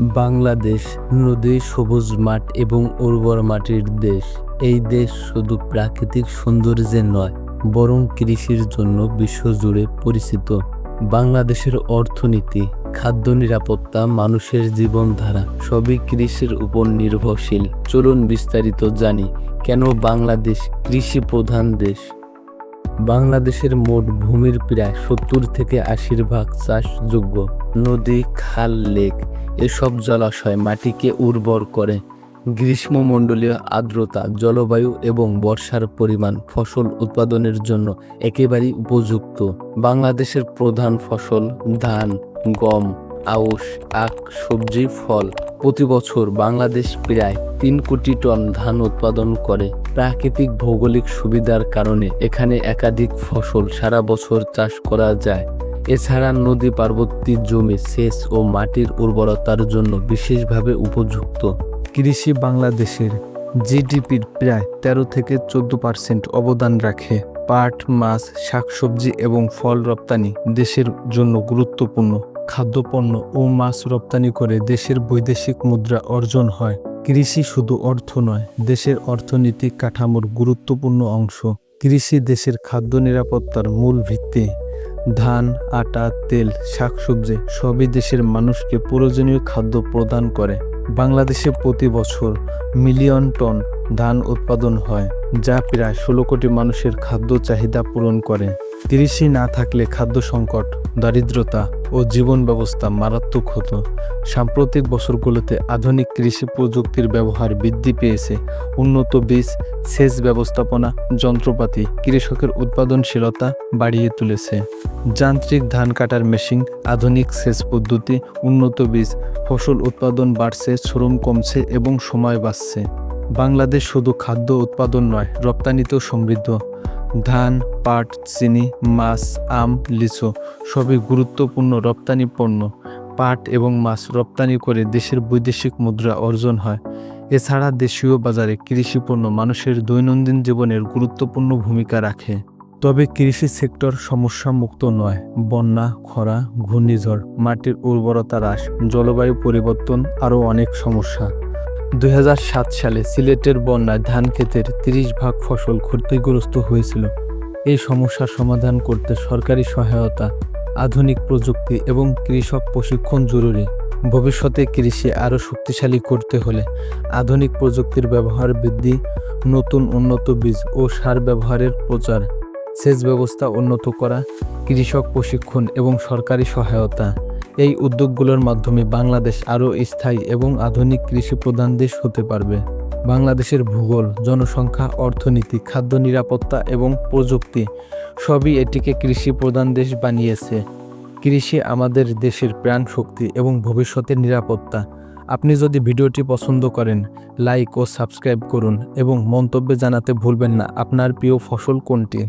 বাংলাদেশ নদী, সবুজ মাঠ এবং উর্বর মাটির দেশ। এই দেশ শুধু প্রাকৃতিক সৌন্দর্যে নয়, বরং কৃষির জন্য বিশ্বজুড়ে পরিচিত। বাংলাদেশের অর্থনীতি, খাদ্য নিরাপত্তা, মানুষের জীবনধারা সবই কৃষির উপর নির্ভরশীল। চলুন বিস্তারিত জানি, কেন বাংলাদেশ কৃষি প্রধান দেশ? বাংলাদেশের মোট ভূমির প্রায় সত্তর থেকে আশির ভাগ চাষযোগ্য। নদী, খাল, লেক এসব জলাশয় মাটিকে উর্বর করে। গ্রীষ্মমণ্ডলীয় আর্দ্রতা, জলবায়ু এবং বর্ষার পরিমাণ ফসল উৎপাদনের জন্য একেবারেই উপযুক্ত। বাংলাদেশের প্রধান ফসল ধান, গম, আউশ, আখ, সবজি, ফল। প্রতি বছর বাংলাদেশ প্রায় তিন কোটি টন ধান উৎপাদন করে। প্রাকৃতিক ভৌগোলিক সুবিধার কারণে এখানে একাধিক ফসল সারা বছর চাষ করা যায়। এছাড়া নদী পার্বতী জমি সেচ ও মাটির উর্বরতার জন্য বিশেষভাবে উপযুক্ত। কৃষি বাংলাদেশের জিডিপির প্রায় তেরো থেকে চোদ্দ পার্সেন্ট অবদান রাখে। পাট, মাছ, শাকসবজি এবং ফল রপ্তানি দেশের জন্য গুরুত্বপূর্ণ। খাদ্যপণ্য ও মাছ রপ্তানি করে দেশের বৈদেশিক মুদ্রা অর্জন হয়। কৃষি শুধু অর্থ নয়, দেশের অর্থনৈতিক কাঠামোর গুরুত্বপূর্ণ অংশ। কৃষি দেশের খাদ্য নিরাপত্তার মূল ভিত্তি। ধান, আটা, তেল, শাকসবজি সবই দেশের মানুষকে প্রয়োজনীয় খাদ্য প্রদান করে। বাংলাদেশে প্রতি বছর মিলিয়ন টন ধান উৎপাদন হয়, যা প্রায় ষোলো কোটি মানুষের খাদ্য চাহিদা পূরণ করে। কৃষি না থাকলে খাদ্য সংকট দারিদ্রতা ও জীবন ব্যবস্থা মারাত্মক হতো। সাম্প্রতিক বছরগুলোতে আধুনিক কৃষি প্রযুক্তির ব্যবহার বৃদ্ধি পেয়েছে। উন্নত বীজ, সেচ ব্যবস্থাপনা, যন্ত্রপাতি, কৃষকের উৎপাদনশীলতা বাড়িয়ে তুলেছে। যান্ত্রিক ধান কাটার মেশিন, আধুনিক সেচ পদ্ধতি, উন্নত বীজ, ফসল উৎপাদন বাড়ছে, শ্রম কমছে এবং সময় বাড়ছে বাংলাদেশ শুধু খাদ্য উৎপাদন নয়, রপ্তানিতেও সমৃদ্ধ। ধান, পাট, চিনি, মাছ, আম, লিচু সবই গুরুত্বপূর্ণ রপ্তানি পণ্য। পাট এবং মাছ রপ্তানি করে দেশের বৈদেশিক মুদ্রা অর্জন হয়। এছাড়া দেশীয় বাজারে কৃষি পণ্য মানুষের দৈনন্দিন জীবনের গুরুত্বপূর্ণ ভূমিকা রাখে। তবে কৃষি সেক্টর সমস্যা মুক্ত নয়। বন্যা, খরা, ঘূর্ণিঝড়, মাটির উর্বরতা হ্রাস, জলবায়ু পরিবর্তন আরও অনেক সমস্যা। দু হাজার সাত সালে সিলেটের বন্যায় ধান ক্ষেতের তিরিশ ভাগ ফসল ক্ষতিগ্রস্ত হয়েছিল। এই সমস্যার সমাধান করতে সরকারি সহায়তা, আধুনিক প্রযুক্তি এবং কৃষক প্রশিক্ষণ জরুরি। ভবিষ্যতে কৃষি আরও শক্তিশালী করতে হলে আধুনিক প্রযুক্তির ব্যবহার বৃদ্ধি, নতুন উন্নত বীজ ও সার ব্যবহারের প্রচার, সেচ ব্যবস্থা উন্নত করা, কৃষক প্রশিক্ষণ এবং সরকারি সহায়তা। এই উদ্যোগগুলোর মাধ্যমে বাংলাদেশ আরও স্থায়ী এবং আধুনিক কৃষি প্রধান দেশ হতে পারবে। বাংলাদেশের ভূগোল, জনসংখ্যা, অর্থনীতি, খাদ্য নিরাপত্তা এবং প্রযুক্তি সবই এটিকে কৃষি প্রধান দেশ বানিয়েছে। কৃষি আমাদের দেশের প্রাণ শক্তি এবং ভবিষ্যতের নিরাপত্তা। আপনি যদি ভিডিওটি পছন্দ করেন, লাইক ও সাবস্ক্রাইব করুন এবং মন্তব্যে জানাতে ভুলবেন না আপনার প্রিয় ফসল কোনটি?